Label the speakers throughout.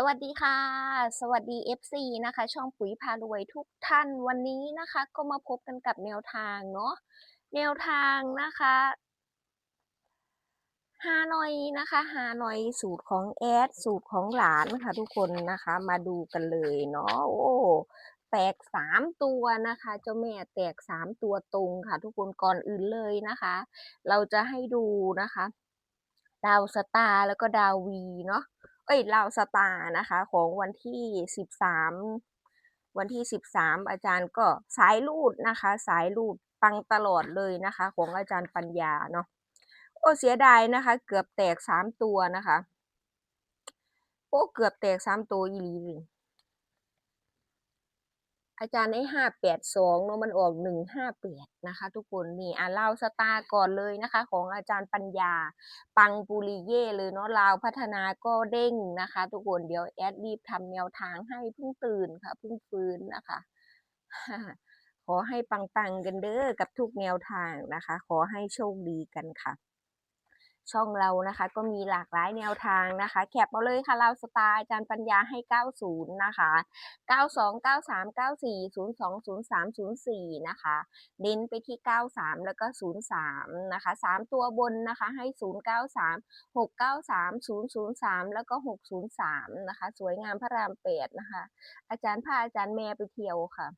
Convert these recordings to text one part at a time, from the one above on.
Speaker 1: สวัสดีค่ะ สวัสดี FC นะคะ ช่องปุ๋ยพารวยทุกท่านวันนี้นะคะ ก็มาพบกันกับแนวทางเนาะแนวทางนะคะฮานอยนะคะฮานอยสูตรของแอดสูตรของหลานค่ะทุกคนนะคะมาดูกันเลยเนาะโอ้แตกสามตัวนะคะเจ้าแม่แตกสามตัวตรงค่ะ ทุกคนก่อนอื่นเลยนะคะ เราจะให้ดูนะคะ ดาวสตาร์แล้วก็ดาววีเนาะ เอ้ยลาวสตาร์นะคะ ของวันที่สิบสามวันที่สิบสามอาจารย์ก็สายรูดนะคะ สายรูดปังตลอดเลยนะคะ ของอาจารย์ปัญญาเนาะโอ้เสียดายนะคะ เกือบแตกสามตัวนะคะ โอ้เกือบแตกสามตัวอีหลีเลย อาจารย์ให้ห้าแปดสองเนาะมันออกหนึ่งห้าแปดนะคะ ทุกคนนี่อ่าลาสตาร์ก่อนเลยนะคะ ของอาจารย์ปัญญา ปังปุริเย่เลยเนาะลาวพัฒนาก็เด้งนะคะ ทุกคนเดี๋ยวแอดรีบทำแนวทางให้เพิ่งตื่นค่ะเพิ่งฟื้นนะคะขอให้ปังๆกันเด้อกับทุกแนวทางนะคะ ขอให้โชคดีกันค่ะ ช่องเรานะคะ ก็มีหลากหลายแนวทางนะคะ แคปเอาเลยค่ะเราสไตล์อาจารย์ปัญญาให้ 90 นะคะ 92 93 94 02 03 04 นะคะ เน้นไปที่ 93 แล้วก็ 03 นะคะ 3 ตัวบนนะคะให้ 093 693 003 แล้วก็ 603 นะคะ สวยงามพระรามเปดนะคะ อาจารย์พาอาจารย์แม่ไปเที่ยวค่ะ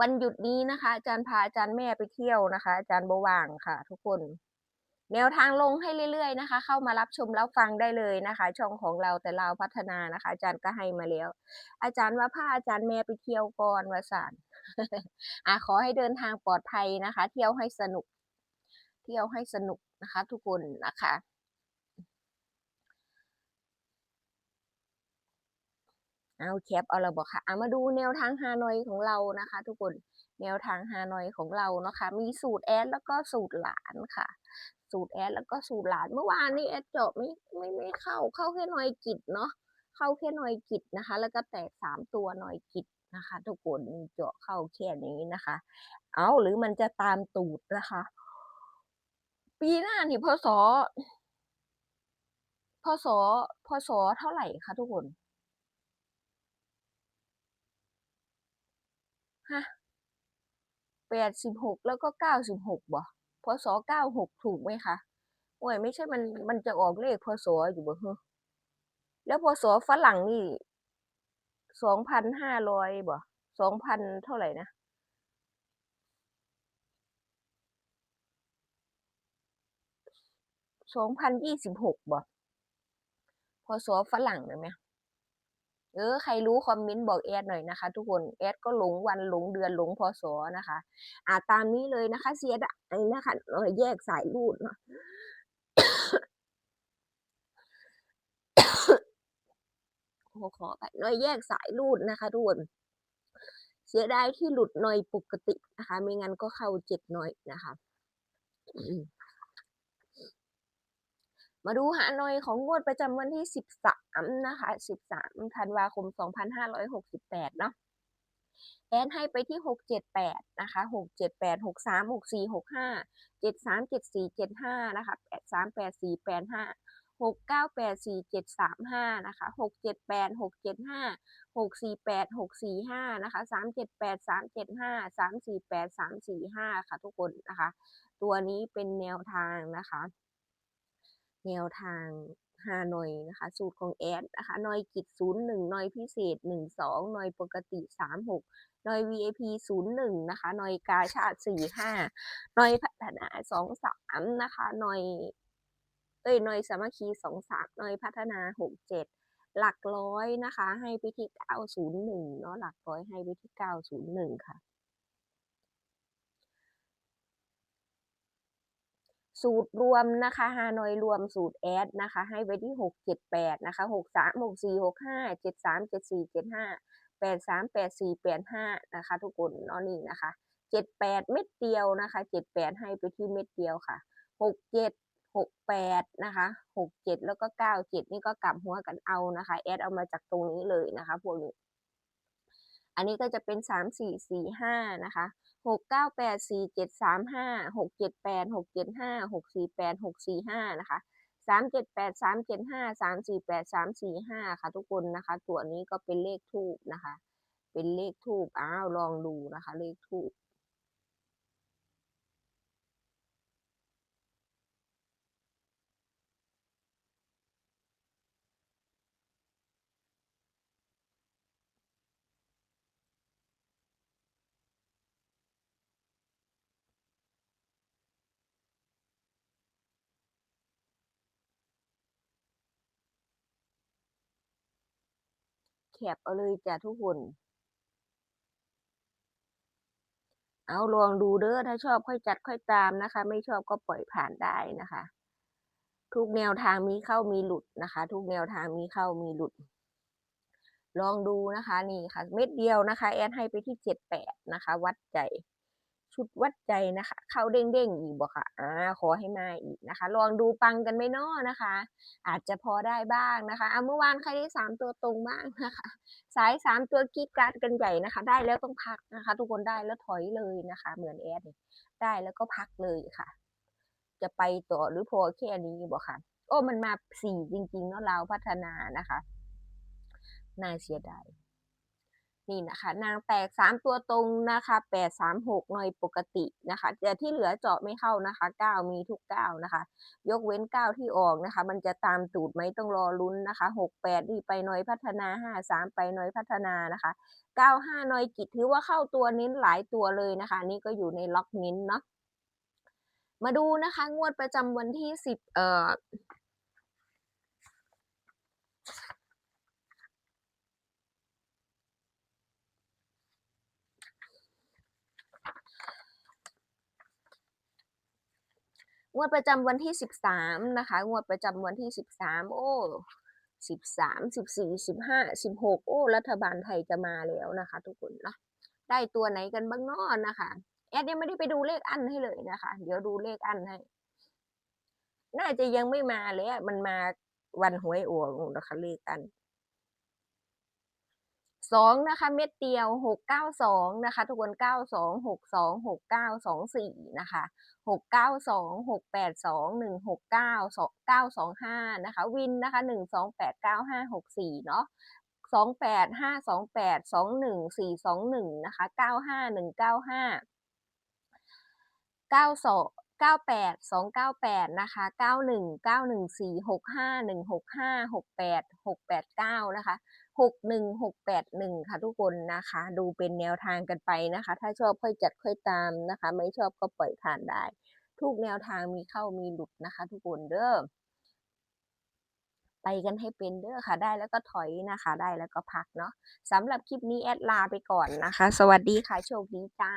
Speaker 1: วันหยุดนี้นะคะ อาจารย์พาอาจารย์แม่ไปเที่ยวนะคะ อาจารย์บว่างค่ะ ทุกคน แนวทางลงให้เรื่อยๆนะคะ เข้ามารับชมรับฟังได้เลยนะคะ ช่องของเราแต่เราพัฒนานะคะ อาจารย์ก็ให้มาแล้ว อาจารย์ว่าพาอาจารย์แม่ไปเที่ยวก่อนวาสานอะขอให้เดินทางปลอดภัยนะคะ เที่ยวให้สนุก เที่ยวให้สนุกนะคะ ทุกคนนะคะเอาแคปเอาละบอกค่ะเอามาดูแนวทางฮานอยของเรานะคะ ทุกคนแนวทางฮานอยของเราเนาะคะมีสูตรแอดแล้วก็สูตรหลานค่ะ สูตรแอดแล้วก็สูตรหลานเมื่อวานนี้แอดจาะไม่ไม่ไม่เข้าเข้าแค่หน่อยกิจเนาะเข้าแค่หน่อยกิจนะคะ แล้วก็แตกสามตัวหน่อยกิจนะคะ ทุกคนมีเจาะเข้าแค่นี้นะคะ เอาหรือมันจะตามตูดนะคะ ปีหน้านี่พศพศพศเท่าไหร่คะทุกคนฮะแปดสิบหกแล้วก็เก้าสิบหกบ่ พศเก้าหกถูกไหมคะโอ้ยไม่ใช่มันมันจะออกเลขพศอยู่บ่เฮ้อแล้วพศฝรั่งนี่สองพันห้าร้อยบ่สองพันเท่าไหร่นะสองพันยี่สิบหกบ่พศฝรั่งนะไหม เออใครรู้คอมเมนต์บอกแอดหน่อยนะคะ ทุกคนแอดก็หลงวันหลงเดือนหลงพศนะคะ อ่าตามนี้เลยนะคะ เสียดายนะคะเออแยกสายรูดเนาะขอขอไปหน่อยแยกสายรูดนะคะทุกคนเสียดายที่หลุดหน่อยปกตินะคะ ไม่งั้นก็เข้าเจ็ดหน่อยนะคะ มาดูหาน่อยของงวดประจำวันที่ 13 นะคะ 13 ธันวาคม 2568 เนาะแอนให้ไปที่ 678 นะคะ 678 63 64 65 73 74 75 นะคะ 83 84 85 6984735 นะคะ 6786756 48645 นะคะ 378375 348 345 ค่ะทุกคนนะคะ ตัวนี้เป็นแนวทางนะคะ แนวทางฮานอยนะคะ สูตรของแอดนะคะนอยกิจศูนย์หนึ่งนอยพิเศษหนึ่งสองนอยปกติสามหกนอย VIP ศูนย์หนึ่งนะคะนอยกาชาติสี่ห้านอยพัฒนาสองสามนะคะนอยเอ้ยนอยสามัคคีสองสามนอยพัฒนาหกเจ็ดหลักร้อยนะคะ ให้ไปที่เก้าศูนย์หนึ่งเนาะหลักร้อยให้ไปที่เก้าศูนย์หนึ่งค่ะ สูตรรวมนะคะฮานอยรวมสูตรแอดนะคะ ให้ไว้ที่หกเจ็ดแปดนะคะหกสามหกสี่หกห้าเจ็ดสามเจ็ดสี่เจ็ดห้าแปดสามแปดสี่แปดห้านะคะ ทุกคนเนาะนี่นะคะเจ็ดแปดเม็ดเดียวนะคะเจ็ดแปดให้ไปที่เม็ดเดียวค่ะหกเจ็ดหกแปดนะคะหกเจ็ดแล้วก็เก้าเจ็ดนี่ก็กลับหัวกันเอานะคะแอดเอามาจากตรงนี้เลยนะคะพวกนี้ อันนี้ก็จะเป็นสามสี่สี่ห้านะคะหกเก้าแปดสี่เจ็ดสามห้าหกเจ็ดแปดหกเจ็ดห้าหกสี่แปดหกสี่ห้านะคะสามเจ็ดแปดสามเจ็ดห้าสามสี่แปดสามสี่ห้าค่ะทุกคนนะคะ ตัวนี้ก็เป็นเลขทูบนะคะ เป็นเลขทูบอ้าวลองดูนะคะ เลขทูบ แคปเอาเลยจ้ะทุกคน เอาลองดูเด้อถ้าชอบค่อยจัดค่อยตามนะคะ ไม่ชอบก็ปล่อยผ่านได้นะคะ ทุกแนวทางมีเข้ามีหลุดนะคะ ทุกแนวทางมีเข้ามีหลุด ลองดูนะคะนี่ค่ะ เม็ดเดียวนะคะ แอดให้ไปที่เจ็ดแปดนะคะ วัดใจ ชุดวัดใจนะคะ เข้าเด้งๆอีกบ่ค่ะอ่าขอให้มาอีกนะคะ ลองดูปังกันไมเนาะนะคะ อาจจะพอได้บ้างนะคะเอะเมื่อวานใครได้สามตัวตรงบ้างนะคะ สายสามตัวกีดกราดกันใหญ่นะคะ ได้แล้วต้องพักนะคะ ทุกคนได้แล้วถอยเลยนะคะ เหมือนแอดได้แล้วก็พักเลยค่ะ จะไปต่อหรือพอแค่นี้บอกค่ะ โอ้มันมาสี่จริงๆเนาะเราพัฒนานะคะน่าเสียดาย นี่นะคะนางแตกสามตัวตรงนะคะแปดสามหกน่อยปกตินะคะแต่ที่เหลือเจาะไม่เข้านะคะเก้ามีทุกเก้านะคะ ยกเว้นเก้าที่ออกนะคะ มันจะตามตูดไหมต้องรอลุ้นนะคะหกแปดนี่ไปหน่อยพัฒนาห้าสามไปหน่อยพัฒนานะคะเก้าห้าน่อยกิจถือว่าเข้าตัวเน้นหลายตัวเลยนะคะ นี่ก็อยู่ในล็อกเน้นเนาะมาดูนะคะ งวดประจำวันที่สิบเอ่อ งวดประจำวันที่สิบสามนะคะ งวดประจำวันที่สิบสามโอ้สิบสามสิบสี่สิบห้าสิบหกโอ้ รัฐบาลไทยจะมาแล้วนะคะ ทุกคนเนาะ ได้ตัวไหนกันบ้างนอนนะคะ แอดยังไม่ได้ไปดูเลขอันให้เลยนะคะ เดี๋ยวดูเลขอันให้ น่าจะยังไม่มาเลยมันมาวันหวยอวกนะคะเลขอัน สองนะคะเม็ดเดียวหกเก้าสองนะคะทุกคนเก้าสองหกสองหกเก้าสองสี่นะคะหกเก้าสองหกแปดสองหนึ่งหกเก้าสองเก้าสองห้านะคะวินนะคะหนึ่งสองแปดเก้าห้าหกสี่เนาะสองแปดห้าสองแปดสองหนึ่งสี่สองหนึ่งนะคะเก้าห้าหนึ่งเก้าห้าเก้าสองเก้าแปดสองเก้าแปดนะคะเก้าหนึ่งเก้าหนึ่งสี่หกห้าหนึ่งหกห้าหกแปดหกแปดเก้านะคะ หกหนึ่งหกแปดหนึ่งค่ะทุกคนนะคะ ดูเป็นแนวทางกันไปนะคะ ถ้าชอบค่อยจัดค่อยตามนะคะ ไม่ชอบก็ปล่อยผ่านได้ ทุกแนวทางมีเข้ามีหลุดนะคะ ทุกคนเด้อไปกันให้เป็นเด้อค่ะ ได้แล้วก็ถอยนะคะ ได้แล้วก็พักเนาะสำหรับคลิปนี้แอดลาไปก่อนนะคะ สวัสดีค่ะโชคดีจ้า